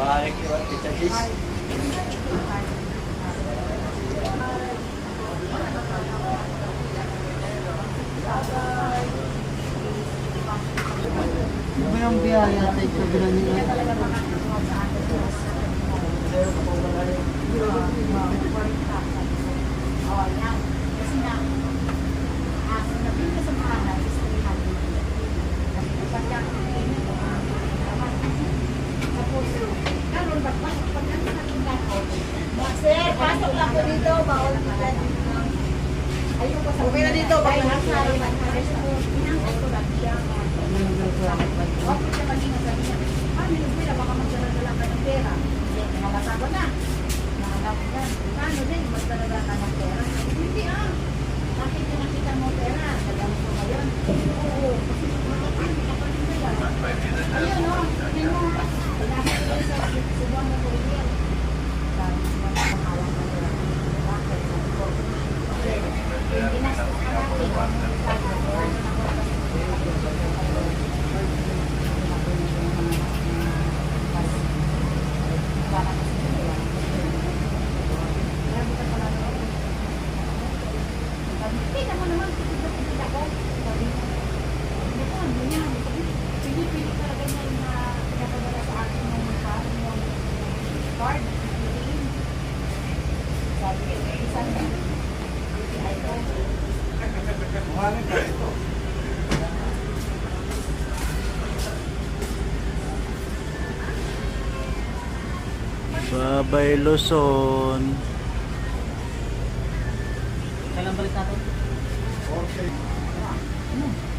Tita Gis. Ano yung biyaya sa ito bilang nila? Pasok po dito. Bawal dito. Ayun po sa Okay na dito. Bawal na sa siya. Okay siya kanina sabi niya. Ah, minubila, baka magdala ka ng pera. Hindi, nangalasago na. Nahanap ko na. Paano din, magdala ka ng pera? Hindi ah. Bakit na nakita mo pera? Sabi ko ngayon. Oo. Kasi makapagod ka pa rin nila. Ayun o. Tingnan mo. Pinasa ko sa subuan mo ko rin. Sabi ko, makakawang ka nila. Bakit? Sabi ko, "Okay, hindi na sa natin. Sabi ko, "Ano na ko?" Kita mo naman, kita ko. Sabi ko, "Hindi ko, hindi niya." Hindi pwede talaga niya na pinapadala sa akin ng card, yung card, yung Sabi ko, "Eh, isang ay ko. Kumanin ka ito. Babay Luzon. Kailan balik natin? Okay.